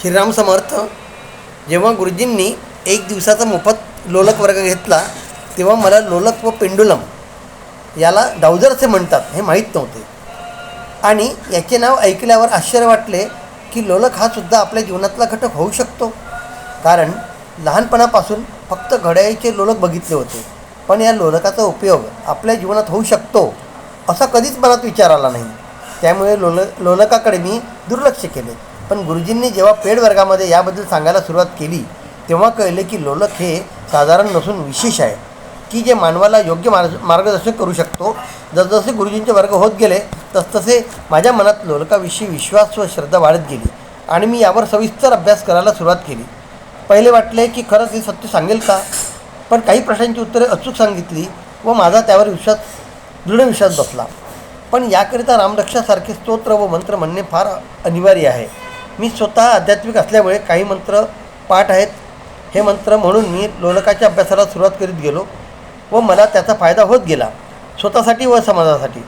श्रीराम समर्थ. जेव्हा गुरुजींनी एक दिवसाचा मोफत लोलक वर्ग घेतला तेव्हा मला लोलक व पेंडुलम याला डावजर असे म्हणतात हे माहीत नव्हते. आणि याचे नाव ऐकल्यावर आश्चर्य वाटले की लोलक हा सुद्धा आपल्या जीवनातला घटक होऊ शकतो. कारण लहानपणापासून फक्त घड्याळीचे लोलक बघितले होते. पण या लोलकाचा उपयोग आपल्या जीवनात होऊ शकतो असा कधीच मनात विचार आला नाही. त्यामुळे लोल लोलकाकडे मी दुर्लक्ष केले. पण गुरुजींनी जेव्हा पेड वर्गामध्ये याबद्दल सांगायला सुरुवात केली तेव्हा कळले की लोलक हे साधारण नसून विशेष आहे. की जे मानवाला योग्य मार्ग मार्गदर्शन करू शकतो जसजसे गुरुजींचे वर्ग होत गेले तसतसे माझ्या मनात लोलकाविषयी विश्वास व श्रद्धा वाढत गेली आणि मी यावर सविस्तर अभ्यास करायला सुरुवात केली. पहिले वाटले की खरंच हे सत्य सांगेल का? पण काही प्रश्नांची उत्तरे अचूक सांगितली व माझा त्यावर विश्वास दृढ विश्वास बसला. पण याकरिता रामरक्षासारखे स्तोत्र व मंत्र म्हणणे फार अनिवार्य आहे. मी स्वतः आध्यात्मिक असल्यामुळे काही मंत्र पाठ आहेत. हे मंत्र म्हणून मी लोलकाच्या अभ्यासाला सुरुवात करीत गेलो व मला त्याचा फायदा होत गेला स्वतःसाठी व समाजासाठी.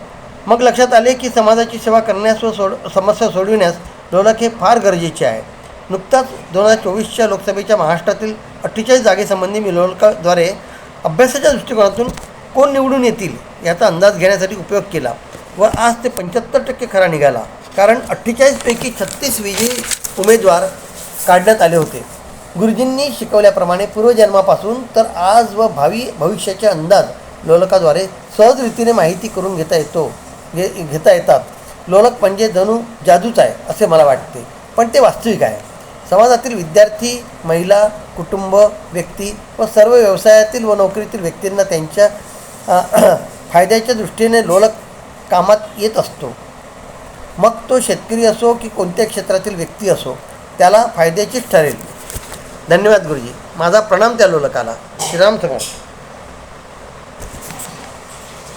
मग लक्षात आले की समाजाची सेवा करण्यास व सोड समस्या सोडविण्यास लोलक हे फार गरजेचे आहे. नुकताच दोन हजार चोवीसच्या लोकसभेच्या महाराष्ट्रातील अठ्ठेचाळीस जागेसंबंधी मी लोलकाद्वारे अभ्यासाच्या दृष्टिकोनातून कोण निवडून येतील याचा अंदाज घेण्यासाठी उपयोग केला व आज ते पंच्याहत्तर टक्के खरा निघाला. कारण अठ्ठेचाळीसपैकी छत्तीस विजयी उमेदवार काढण्यात आले होते. गुरुजींनी शिकवल्याप्रमाणे पूर्वजन्मापासून तर आज व भावी भविष्याचे अंदाज लोलकाद्वारे सहज रीतीने माहिती करून घेता येतो घे घेता येतात. लोलक म्हणजे जणू जादूच आहे असे मला वाटते. पण ते वास्तविक आहे. समाजातील विद्यार्थी महिला कुटुंब व्यक्ती व सर्व व्यवसायातील व नोकरीतील व्यक्तींना त्यांच्या फायद्याच्या दृष्टीने लोलक कामात येत असतो. मग तो शेतकरी असो की कोणत्या क्षेत्रातील व्यक्ती असो त्याला फायद्याचीच ठरेल. धन्यवाद गुरुजी. माझा प्रणाम त्या लोलकाला. श्रीराम समर्थ.